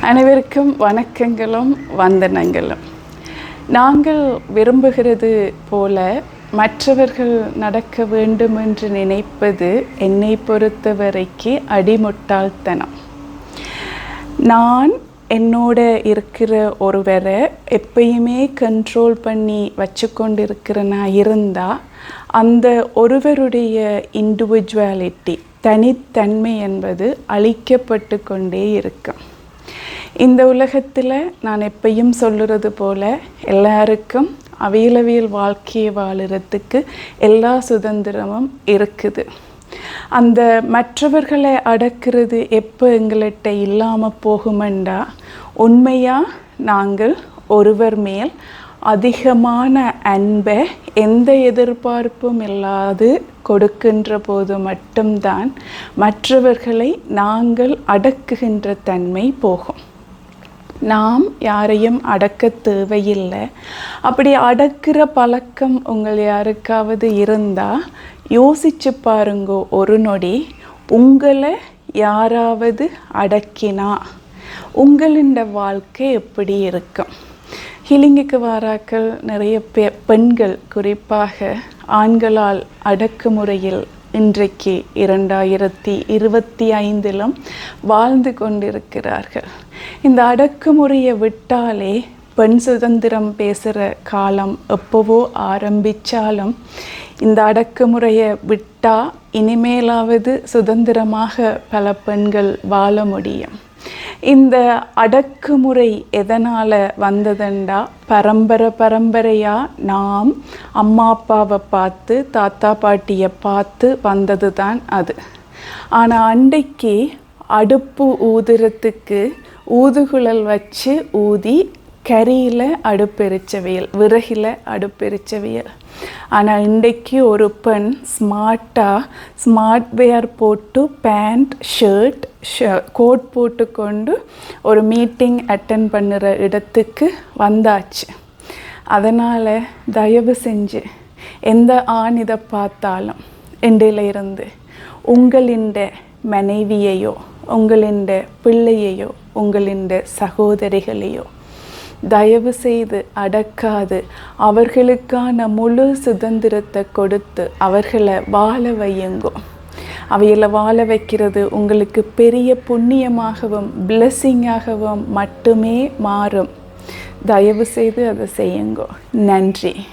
அனைவருக்கும் வணக்கங்களும் வந்தனங்களும். நாங்கள் விரும்புகிறது போல மற்றவர்கள் நடக்க வேண்டும் என்று நினைப்பது என்னை பொறுத்தவரைக்கு அடிமுட்டாள்தனம். நான் என்னோட இருக்கிற ஒருவரை எப்பயுமே கண்ட்ரோல் பண்ணி வச்சு கொண்டிருக்கிற நான் இருந்தால் அந்த ஒருவருடைய இண்டிவிஜுவாலிட்டி தனித்தன்மை என்பது அழிக்கப்பட்டு கொண்டே இருக்கும். இந்த உலகத்தில் நான் எப்பயும் சொல்லுறது போல எல்லாருக்கும் அவியலவியல் வாழ்க்கையை வாழுறதுக்கு எல்லா சுதந்திரமும் இருக்குது. அந்த மற்றவர்களை அடக்கிறது எப்போ எங்கள்கிட்ட இல்லாமல் போகுமெண்டா உண்மையாக நாங்கள் ஒருவர் மேல் அதிகமான அன்பை எந்த எதிர்பார்ப்பும் இல்லாது கொடுக்கின்ற போது மட்டும்தான் மற்றவர்களை நாங்கள் அடக்குகின்ற தன்மை போகும். நாம் யாரையும் அடக்க தேவையில்லை. அப்படி அடக்கிற பழக்கம் உங்கள் யாருக்காவது இருந்தால் யோசிச்சு பாருங்கோ ஒரு நொடி. உங்களை யாராவது அடக்கினா உங்களின் வாழ்க்கை எப்படி இருக்கும்? ஹீலிங்குக்கு வாராக்கள் நிறைய பெ பெண்கள் குறிப்பாக ஆண்களால் அடக்குமுறையில் இன்றைக்கு இரண்டாயிரத்தி இருபத்தி ஐந்திலும் வாழ்ந்து கொண்டிருக்கிறார்கள். இந்த அடக்குமுறையை விட்டாலே பெண் சுதந்திரம் பேசுகிற காலம் எப்போவோ ஆரம்பித்தாலும் இந்த அடக்குமுறையை விட்டால் இனிமேலாவது சுதந்திரமாக பல பெண்கள் வாழ முடியும். இந்த அடக்குமுறை எதனால் வந்ததுண்டா? பரம்பரை பரம்பரையாக நாம் அம்மா அப்பாவை பார்த்து தாத்தா பாட்டியை பார்த்து வந்தது தான் அது. ஆனால் அன்றைக்கு அடுப்பு ஊதுறத்துக்கு ஊதுகுழல் வச்சு ஊதி கரியில் அடுப்பெரிச்சவியல் விறகில் அடுப்பெரிச்சவியல். ஆனால் இன்றைக்கு ஒரு பெண் ஸ்மார்ட்டாக ஸ்மார்ட் வேர் போட்டு பேண்ட் ஷர்ட் கோட் போட்டுக்கொண்டு ஒரு மீட்டிங் அட்டன் பண்ணுற இடத்துக்கு வந்தாச்சு. அதனால் தயவு செஞ்சு எந்த ஆண் இதை பார்த்தாலும் இன்றையில இருந்து உங்களின் மனைவியையோ உங்களின் பிள்ளையையோ உங்களின் சகோதரிகளையோ தயவு செய்து அடக்காது. அவர்களுக்கான முழு சுதந்திரத்தை கொடுத்து அவர்களை வாழ வையுங்கோ. அவையில் வாழ வைக்கிறது உங்களுக்கு பெரிய புண்ணியமாகவும் பிளெஸ்ஸிங்காகவும் மட்டுமே மாறும். தயவு செய்து அதை செய்யுங்கோ. நன்றி.